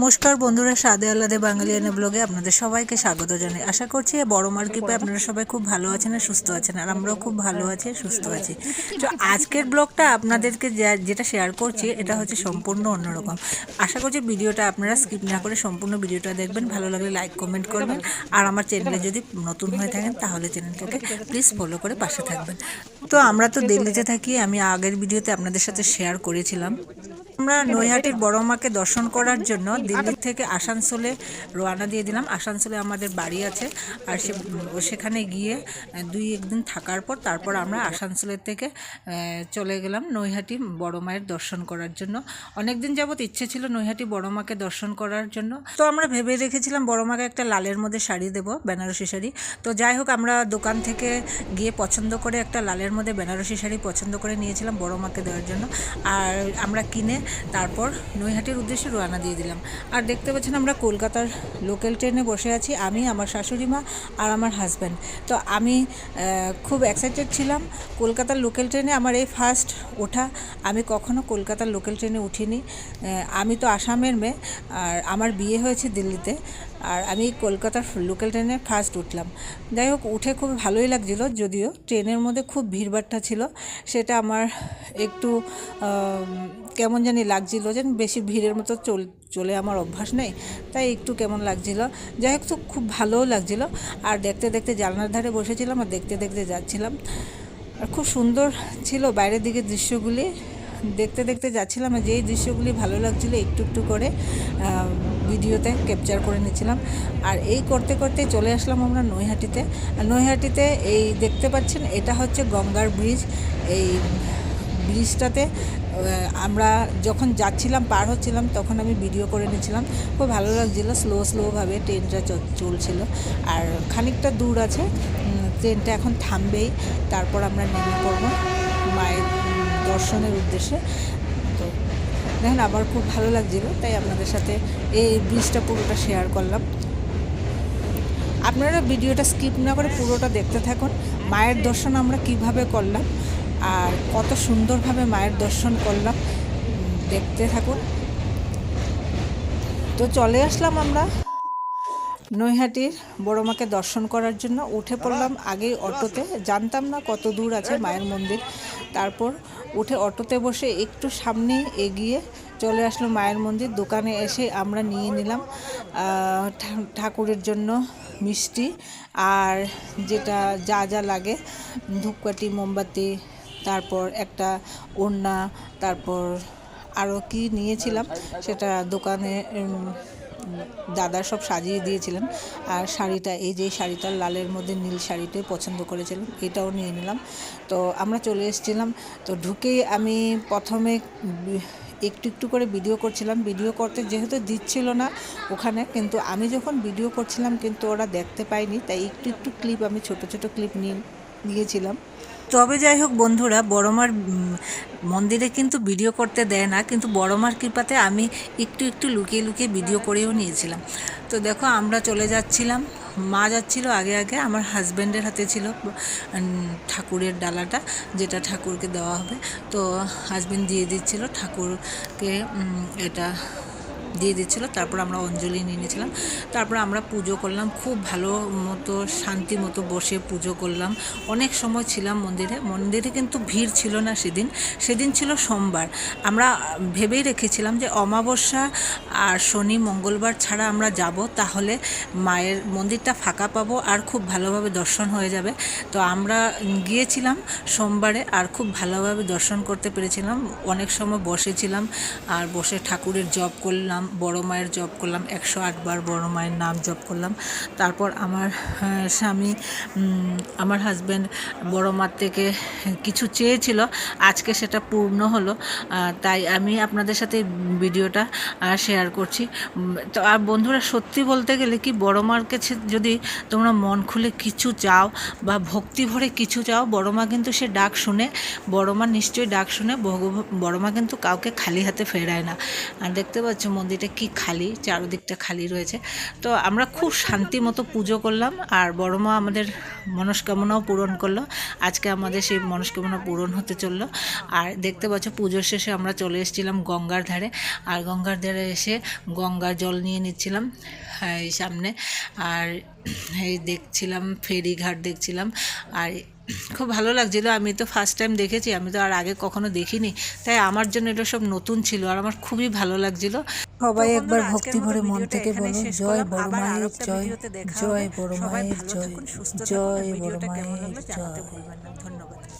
নমস্কার বন্ধুরা, সাদে আল্লাদে বাঙালিয়ানা ব্লগে আপনাদের সবাইকে স্বাগত জানাই। আশা করছি বড় মার কৃপায় আপনারা সবাই খুব ভালো আছেন আর সুস্থ আছেন, আর আমরাও খুব ভালো আছি, সুস্থ আছি। তো আজকের ব্লগটা আপনাদেরকে যেটা শেয়ার করছি, এটা হচ্ছে সম্পূর্ণ অন্যরকম। আশা করছি ভিডিওটা আপনারা স্কিপ না করে সম্পূর্ণ ভিডিওটা দেখবেন, ভালো লাগলে লাইক কমেন্ট করবেন। আর আমার চ্যানেলে যদি নতুন হয়ে থাকেন, তাহলে চ্যানেলটাকে প্লিজ ফলো করে পাশে থাকবেন। তো আমরা তো দিল্লিতে থাকি, আমি আগের ভিডিওতে আপনাদের সাথে শেয়ার করেছিলাম। আমরা নৈহাটির বড় মাকে দর্শন করার জন্য দিল্লি থেকে আসানসোলে রওনা দিয়ে দিলাম। আসানসোলে আমাদের বাড়ি আছে। আর সে সেখানে গিয়ে দুই একদিন থাকার পর তারপর আমরা আসানসোলের থেকে চলে গেলাম নৈহাটি বড় মায়ের দর্শন করার জন্য। অনেক দিন যাবত ইচ্ছে ছিল নৈহাটি বড় মাকে দর্শন করার জন্য। তো আমরা ভেবে রেখেছিলাম বড় মাকে একটা লালের মধ্যে শাড়ি দেবো বেনারসি শাড়ি। তো যাই হোক আমরা দোকান থেকে গিয়ে পছন্দ করে একটা লালের মধ্যে বেনারসি শাড়ি পছন্দ করে নিয়েছিলাম বড় মাকে দেওয়ার জন্য। আর আমরা কিনে তারপর নৈহাটির উদ্দেশ্যে রওনা দিয়ে দিলাম। আর দেখতে পাচ্ছেন আমরা কলকাতার লোকাল ট্রেনে বসে আছি, আমি, আমার শাশুড়ি মা আর আমার হাজব্যান্ড তো আমি খুব এক্সাইটেড ছিলাম কলকাতার লোকাল ট্রেনে আমার এই ফার্স্ট ওঠা। আমি কখনো কলকাতার লোকাল ট্রেনে উঠিনি। আমি তো আসামের মেয়ে, আর আমার বিয়ে হয়েছে দিল্লিতে। আর আমি কলকাতার লোকাল ট্রেনে ফার্স্ট উঠলাম। যাই হোক, উঠে খুব ভালোই লাগছিল, যদিও ট্রেনের মধ্যে খুব ভিড়ভাট্টা ছিল। সেটা আমার একটু কেমন কেমন জানি লাগছিল যে বেশি ভিড়ের মতো চল, চলে আমার অভ্যাস নেই, তাই একটু কেমন লাগছিল। যাই হোক, তো খুব ভালোও লাগছিল। আর দেখতে দেখতে জানলার ধারে বসেছিলাম আর দেখতে দেখতে যাচ্ছিলাম। আর খুব সুন্দর ছিল বাইরের দিকে দৃশ্যগুলি। দেখতে দেখতে যাচ্ছিলাম আর যেই দৃশ্যগুলি ভালো লাগছিল একটু একটু করে ভিডিওতে ক্যাপচার করে নিয়েছিলাম আর এই করতে করতে চলে আসলাম আমরা নৈহাটিতে। আর নৈহাটিতে এই দেখতে পাচ্ছেন, এটা হচ্ছে গঙ্গার ব্রিজ এই ব্রিজটাতে আমরা যখন যাচ্ছিলাম, পার হচ্ছিলাম, তখন আমি ভিডিও করে নিয়েছিলাম খুব ভালো লাগছিল স্লো স্লোভাবে ট্রেনটা চলছিল। আর খানিকটা দূর আছে ট্রেনটা এখন থামবেই। তারপর আমরা নেমে পড়ব মায়ের দর্শনের উদ্দেশ্যে। তো দেখেন, আমার খুব ভালো লাগছিল, তাই আপনাদের সাথে এই ব্রিজটা পুরোটা শেয়ার করলাম। আপনারা ভিডিওটা স্কিপ না করে পুরোটা দেখতে থাকুন। মায়ের দর্শন আমরা কীভাবে করলাম আর কত সুন্দরভাবে মায়ের দর্শন করলাম। দেখতে থাকুন। তো চলে আসলাম আমরা নৈহাটির বড় মাকে দর্শন করার জন্য। উঠে পড়লাম আগেই অটোতে। জানতাম না কত দূর আছে মায়ের মন্দির। তারপর উঠে অটোতে বসে একটু সামনে এগিয়ে চলে আসলো মায়ের মন্দির। দোকানে এসে আমরা নিয়ে নিলাম ঠাকুরের জন্য মিষ্টি। আর যেটা যা যা লাগে, ধূপকাঠি, মোমবাতি তারপর একটা ওড়না, তারপর আরও কি নিয়েছিলাম সেটা দোকানে দাদা সব সাজিয়ে দিয়েছিলেন। আর শাড়িটা, এই যে শাড়িটা লালের মধ্যে নীল শাড়িটাই পছন্দ করেছিলাম, এটাও নিয়ে নিলাম। তো আমরা চলে এসেছিলাম, তো ঢুকেই আমি প্রথমে একটু একটু করে ভিডিও করছিলাম। ভিডিও করতে যেহেতু দিচ্ছিল না ওখানে, কিন্তু আমি যখন ভিডিও করছিলাম কিন্তু ওরা দেখতে পায়নি, তাই একটু একটু ক্লিপ আমি, ছোট ছোট ক্লিপ নিয়ে নিয়েছিলাম তবে যাই হোক বন্ধুরা, বড়মার মন্দিরে কিন্তু ভিডিও করতে দেয় না, কিন্তু বড়মার কৃপাতে আমি একটু একটু লুকিয়ে লুকিয়ে ভিডিও করেও নিয়েছিলাম। তো দেখো, আমরা চলে যাচ্ছিলাম। মা যাচ্ছিল আগে আগে, আমার হাজব্যান্ডের হাতে ছিল ঠাকুরের ডালাটা, যেটা ঠাকুরকে দেওয়া হবে। তো হাজব্যান্ড দিয়ে দিচ্ছিল ঠাকুরকে এটা দিয়ে দিচ্ছিল, তারপর আমরা অঞ্জলি নিয়ে নিয়েছিলাম। তারপর আমরা পুজো করলাম, খুব ভালো মতো, শান্তি মতো বসে পুজো করলাম। অনেক সময় ছিলাম মন্দিরে মন্দিরে কিন্তু ভিড় ছিল না সেদিন। সেদিন ছিল সোমবার। আমরা ভেবেই রেখেছিলাম যে অমাবস্যা আর শনি মঙ্গলবার ছাড়া আমরা যাব, তাহলে মায়ের মন্দিরটা ফাঁকা পাবো আর খুব ভালোভাবে দর্শন হয়ে যাবে। তো আমরা গিয়েছিলাম সোমবারে আর খুব ভালোভাবে দর্শন করতে পেরেছিলাম। অনেক সময় বসেছিলাম আর বসে ঠাকুরের জপ করলাম। বড় মায়ের জপ করলাম, একশো আটবার বড় মায়ের নাম জপ করলাম। তারপর আমার স্বামী আমার হাজব্যান্ড বড় মার থেকে কিছু চেয়েছিল, আজকে সেটা পূর্ণ হলো। তাই আমি আপনাদের সাথে ভিডিওটা শেয়ার করছি। তো, আর বন্ধুরা, সত্যি বলতে গেলে কি বড় মার কাছে যদি তোমরা মন খুলে কিছু চাও বা ভক্তি ভরে কিছু চাও, বড় মা কিন্তু সে ডাক শুনে, বড় মা নিশ্চয়ই ডাক শুনে বড় মা কিন্তু কাউকে খালি হাতে ফেরায় না। আর দেখতে পাচ্ছ মন্দির নদীটা কি খালি, চারদিকটা খালি রয়েছে। তো আমরা খুব শান্তি মতো পুজো করলাম আর বড় মা আমাদের মনস্কামনাও পূরণ করল। আজকে আমাদের সেই মনস্কামনা পূরণ হতে চলল। আর দেখতে পাচ্ছ, পুজোর শেষে আমরা চলে এসেছিলাম গঙ্গার ধারে। আর গঙ্গার ধারে এসে গঙ্গার জল নিয়ে নিচ্ছিলাম, এই সামনে। আর এই দেখছিলাম ফেরি ঘাট দেখছিলাম। আর খুব ভালো লাগছিল আমি তো ফার্স্ট টাইম দেখেছি আমি তো আর আগে কখনো দেখিনি। তাই আমার জন্য এটা সব নতুন ছিল আর আমার খুবই ভালো লাগছিল। সবাই একবার ভক্তি ভরে মন থেকে বলো জয় বড় মায়ের জয় জয় বড় মায়ের জয়। জয় বড় মায়ের জয় ধন্যবাদ।